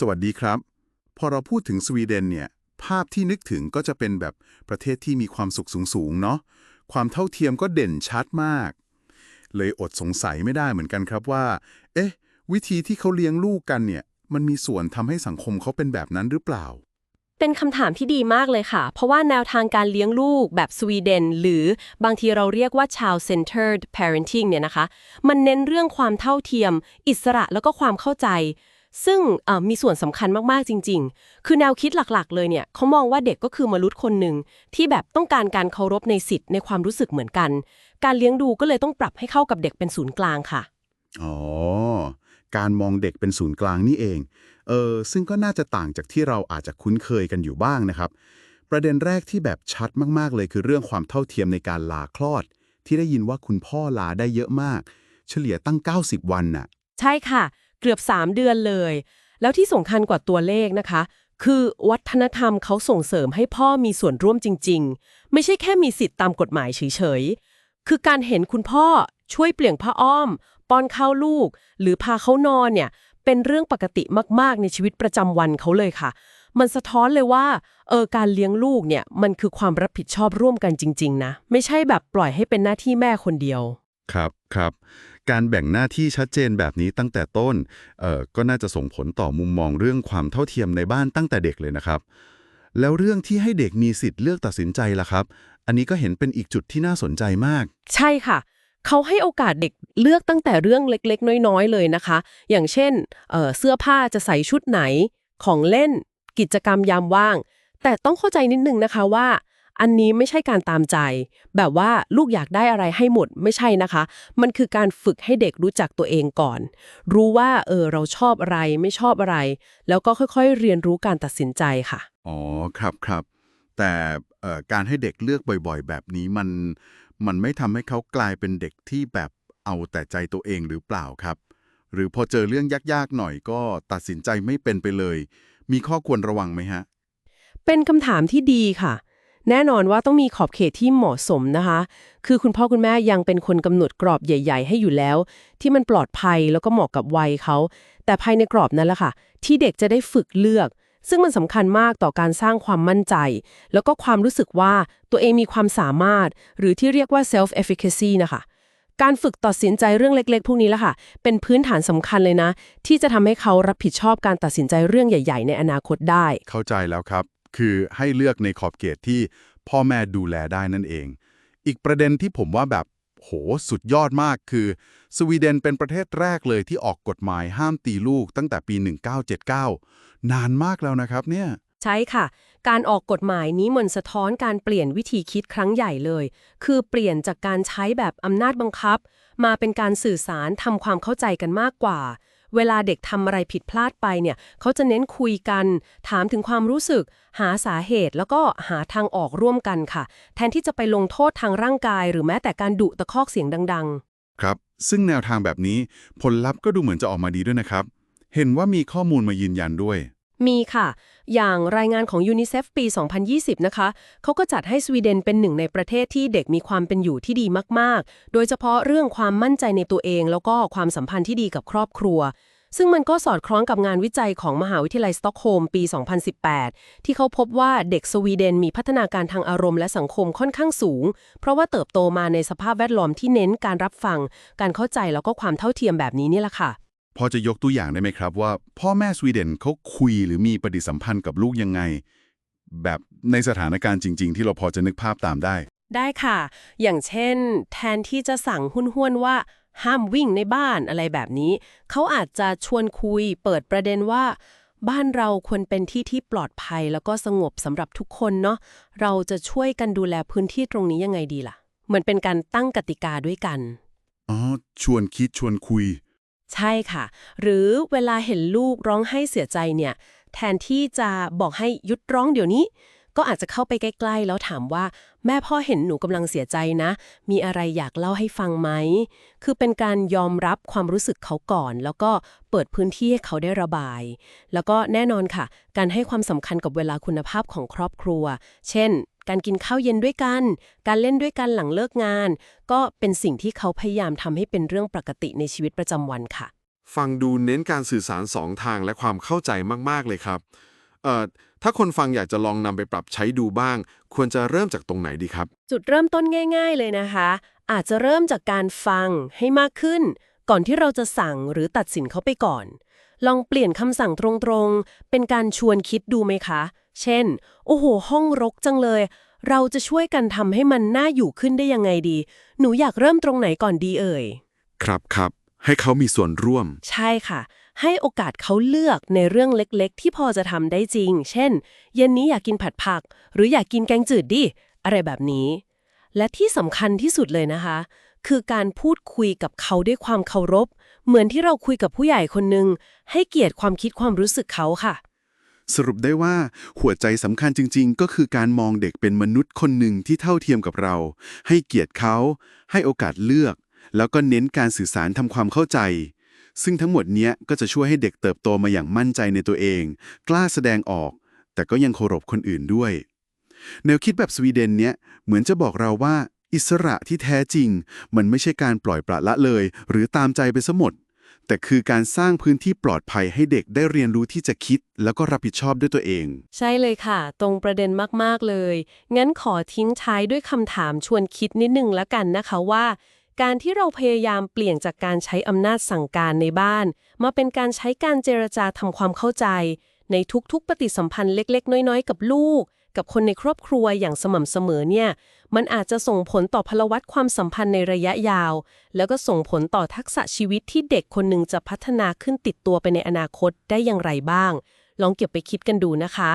สวัสดีครับ พอเราพูดถึงสวีเดนเนี่ยภาพที่นึกถึงก็จะเป็นแบบประเทศที่มีความสุขสูงๆเนาะความเท่าเทียมก็เด่นชัดมาก เลยอดสงสัยไม่ได้เหมือนกันครับว่า เอ๊ะ วิธีที่เขาเลี้ยงลูกกันเนี่ย มันมีส่วนทำให้สังคมเขาเป็นแบบนั้นหรือเปล่า เป็นคำถามที่ดีมากเลยค่ะ เพราะว่าแนวทางการเลี้ยงลูกแบบสวีเดน หรือบางทีเราเรียกว่า child centered parenting เนี่ยนะคะ มันเน้นเรื่องความเท่าเทียม อิสระแล้วก็ความเข้าใจ ซึ่งเอ่อมีส่วนสำคัญมาก ๆ จริง ๆ คือแนวคิดหลัก ๆ เลยเนี่ยเขามองว่าเด็กก็คือมนุษย์คนหนึ่งที่แบบต้องการการเคารพในสิทธิ์ในความรู้สึกเหมือนกัน การเลี้ยงดูก็เลยต้องปรับให้เข้ากับเด็กเป็นศูนย์กลางค่ะ อ๋อ การมองเด็กเป็นศูนย์กลางนี่เอง เออ ซึ่งก็น่าจะต่างจากที่เราอาจจะคุ้นเคยกันอยู่บ้างนะครับ ประเด็นแรกที่แบบชัดมาก ๆ เลยคือเรื่องความเท่าเทียมในการลาคลอด ที่ได้ยินว่าคุณพ่อลาได้เยอะมาก เฉลี่ยตั้ง 90 วันน่ะ ใช่ค่ะเกือบ 3 เดือนเลย แล้วที่สำคัญกว่าตัวเลขนะคะ คือวัฒนธรรมเขาส่งเสริมให้พ่อมีส่วนร่วมจริง ๆ ไม่ใช่แค่มีสิทธิ์ตามกฎหมายเฉยๆ คือการเห็นคุณพ่อช่วยเปลี่ยนผ้าอ้อม ป้อนข้าวลูก หรือพาเขานอนเนี่ยเป็นเรื่องปกติมากๆ ในชีวิตประจำวันเขาเลยค่ะ มันสะท้อนเลยว่าเออการเลี้ยงลูกเนี่ยมันคือความรับผิดชอบร่วมกันจริง ๆ นะ ไม่ใช่แบบปล่อยให้เป็นหน้าที่แม่คนเดียว ครับครับ การแบ่งหน้าที่ชัดเจนแบบนี้ตั้งแต่ต้นเอ่อก็น่าจะส่งผลต่อมุมมองเรื่องความเท่าเทียมในบ้านตั้งแต่เด็กเลยนะครับ แล้วเรื่องที่ให้เด็กมีสิทธิ์เลือกตัดสินใจล่ะครับ อันนี้ก็เห็นเป็นอีกจุดที่น่าสนใจมาก ใช่ค่ะเขาให้โอกาสเด็กเลือกตั้งแต่เรื่องเล็กๆ น้อยๆ เลยนะคะ อย่างเช่นเอ่อเสื้อผ้าจะใส่ชุดไหนของเล่น กิจกรรมยามว่าง แต่ต้องเข้าใจนิดนึงนะคะว่า อันนี้ไม่ใช่การตามใจ แบบว่าลูกอยากได้อะไรให้หมดไม่ใช่นะคะ มันคือการฝึกให้เด็กรู้จักตัวเองก่อน รู้ว่าเออเราชอบอะไรไม่ชอบอะไร แล้วก็ค่อยๆ เรียนรู้การตัดสินใจค่ะ อ๋อครับครับ แต่เอ่อการให้เด็กเลือกบ่อยๆ แบบนี้มันมันไม่ทำให้เขากลายเป็นเด็กที่แบบเอาแต่ใจตัวเองหรือเปล่าครับ หรือพอเจอเรื่องยากๆหน่อยก็ตัดสินใจไม่เป็นไปเลย มีข้อควรระวังไหมฮะเป็นคำถามที่ดีค่ะ แน่นอนว่าต้องมีขอบเขตที่เหมาะสมนะคะ คือคุณพ่อคุณแม่ยังเป็นคนกำหนดกรอบใหญ่ ๆ ให้อยู่แล้ว ที่มันปลอดภัยแล้วก็เหมาะกับวัยเขา แต่ภายในกรอบนั้นแหละค่ะ ที่เด็กจะได้ฝึกเลือก ซึ่งมันสำคัญมากต่อการสร้างความมั่นใจ แล้วก็ความรู้สึกว่าตัวเองมีความสามารถ หรือที่เรียกว่า self efficacy นะคะการฝึกตัดสินใจเรื่องเล็ก ๆ พวกนี้แหละค่ะ เป็นพื้นฐานสำคัญเลยนะ ที่จะทำให้เขารับผิดชอบการตัดสินใจเรื่องใหญ่ ๆ ในอนาคตได้ เข้าใจแล้วครับ คือให้เลือกในขอบเขตที่พ่อแม่ดูแลได้นั่นเอง อีกประเด็นที่ผมว่าแบบโหสุดยอดมากคือ สวีเดนเป็นประเทศแรกเลยที่ออกกฎหมายห้ามตีลูกตั้งแต่ปี 1979 นานมากแล้วนะครับเนี่ยใช่ค่ะ การออกกฎหมายนี้มันสะท้อนการเปลี่ยนวิธีคิดครั้งใหญ่เลย คือเปลี่ยนจากการใช้แบบอำนาจบังคับ มาเป็นการสื่อสารทำความเข้าใจกันมากกว่า เวลาเด็กทำอะไรผิดพลาดไปเนี่ยเขาจะเน้นคุยกัน ถามถึงความรู้สึก หาสาเหตุแล้วก็หาทางออกร่วมกันค่ะ แทนที่จะไปลงโทษทางร่างกาย หรือแม้แต่การดุตะคอกเสียงดัง ๆ ครับ ซึ่งแนวทางแบบนี้ผลลัพธ์ก็ดูเหมือนจะออกมาดีด้วยนะครับ เห็นว่ามีข้อมูลมายืนยันด้วย มีค่ะ อย่างรายงานของยูนิเซฟปี 2020 นะคะ เขาก็จัดให้สวีเดนเป็นหนึ่งในประเทศที่เด็กมีความเป็นอยู่ที่ดีมาก ๆ โดยเฉพาะเรื่องความมั่นใจในตัวเอง แล้วก็ความสัมพันธ์ที่ดีกับครอบครัว ซึ่งมันก็สอดคล้องกับงานวิจัยของมหาวิทยาลัยสต็อกโฮล์มปี 2018 ที่เขาพบว่าเด็กสวีเดนมีพัฒนาการทางอารมณ์และสังคมค่อนข้างสูง เพราะว่าเติบโตมาในสภาพแวดล้อมที่เน้นการรับฟัง การเข้าใจแล้วก็ความเท่าเทียมแบบนี้นี่แหละค่ะ พอจะยกตัวอย่างได้ไหมครับว่า พ่อแม่สวีเดนเขาคุยหรือมีปฏิสัมพันธ์กับลูกยังไง แบบในสถานการณ์จริง ๆ ที่เราพอจะนึกภาพตามได้ ได้ค่ะ อย่างเช่น แทนที่จะสั่งหุ้นๆว่า ห้ามวิ่งในบ้านอะไรแบบนี้ เขาอาจจะชวนคุย เปิดประเด็นว่า บ้านเราควรเป็นที่ที่ปลอดภัยแล้วก็สงบสำหรับทุกคนเนาะเราจะช่วยกันดูแลพื้นที่ตรงนี้ยังไงดีล่ะเหมือนเป็นการตั้งกติกาด้วยกันอ๋อชวนคิดชวนคุย ใช่ค่ะ หรือเวลาเห็นลูกร้องไห้เสียใจเนี่ย แทนที่จะบอกให้หยุดร้องเดี๋ยวนี้ ก็อาจจะเข้าไปใกล้ ๆ แล้วถามว่า แม่พ่อเห็นหนูกำลังเสียใจนะ มีอะไรอยากเล่าให้ฟังไหม คือเป็นการยอมรับความรู้สึกเขาก่อน แล้วก็เปิดพื้นที่ให้เขาได้ระบาย แล้วก็แน่นอนค่ะ การให้ความสำคัญกับเวลาคุณภาพของครอบครัว เช่น การกินข้าวเย็นด้วยกัน การเล่นด้วยกันหลังเลิกงาน ก็เป็นสิ่งที่เขาพยายามทำให้เป็นเรื่องปกติในชีวิตประจำวันค่ะ ฟังดูเน้นการสื่อสารสองทางและความเข้าใจมากๆเลยครับเอ่อถ้าคนฟังอยากจะลองนำไปปรับใช้ดูบ้าง ควรจะเริ่มจากตรงไหนดีครับ จุดเริ่มต้นง่าย ๆ เลยนะคะ อาจจะเริ่มจากการฟังให้มากขึ้น ก่อนที่เราจะสั่งหรือตัดสินเขาไปก่อน ลองเปลี่ยนคำสั่งตรงๆ เป็นการชวนคิดดูไหมคะ เช่น โอ้โห ห้องรกจังเลย เราจะช่วยกันทำให้มันน่าอยู่ขึ้นได้ยังไงดี หนูอยากเริ่มตรงไหนก่อนดีเอ่ย ครับครับ ให้เขามีส่วนร่วม ใช่ค่ะ ให้โอกาสเขาเลือกในเรื่องเล็กๆ ที่พอจะทำได้จริง เช่น เย็นนี้อยากกินผัดผัก หรืออยากกินแกงจืดดิ อะไรแบบนี้ และที่สำคัญที่สุดเลยนะคะ คือการพูดคุยกับเขาด้วยความเคารพ เหมือนที่เราคุยกับผู้ใหญ่คนหนึ่งให้เกียรติความคิดความรู้สึกเขาค่ะ สรุปได้ว่าหัวใจสำคัญจริง ๆ ก็คือการมองเด็กเป็นมนุษย์คนหนึ่งที่เท่าเทียมกับเรา ให้เกียรติเขา ให้โอกาสเลือก แล้วก็เน้นการสื่อสารทำความเข้าใจ ซึ่งทั้งหมดเนี้ยก็จะช่วยให้เด็กเติบโตมาอย่างมั่นใจในตัวเอง กล้าแสดงออก แต่ก็ยังเคารพคนอื่นด้วย แนวคิดแบบสวีเดนเนี้ยเหมือนจะบอกเราว่า อิสระที่แท้จริง มันไม่ใช่การปล่อยปละละเลย หรือตามใจไปซะหมด แต่คือการสร้างพื้นที่ปลอดภัยให้เด็กได้เรียนรู้ที่จะคิด แล้วก็รับผิดชอบด้วยตัวเอง ใช่เลยค่ะ ตรงประเด็นมากๆเลย งั้นขอทิ้งท้ายด้วยคำถามชวนคิดนิดนึงละกันนะคะว่า การที่เราพยายามเปลี่ยนจากการใช้อำนาจสั่งการในบ้าน มาเป็นการใช้การเจรจาทำความเข้าใจ ในทุกๆ ปฏิสัมพันธ์เล็ก ๆ น้อยๆ กับลูก กับคนในครอบครัวอย่างสม่ำเสมอเนี่ย มันอาจจะส่งผลต่อพลวัตความสัมพันธ์ในระยะยาว แล้วก็ส่งผลต่อทักษะชีวิตที่เด็กคนหนึ่งจะพัฒนาขึ้นติดตัวไปในอนาคตได้อย่างไรบ้าง ลองเก็บไปคิดกันดูนะคะ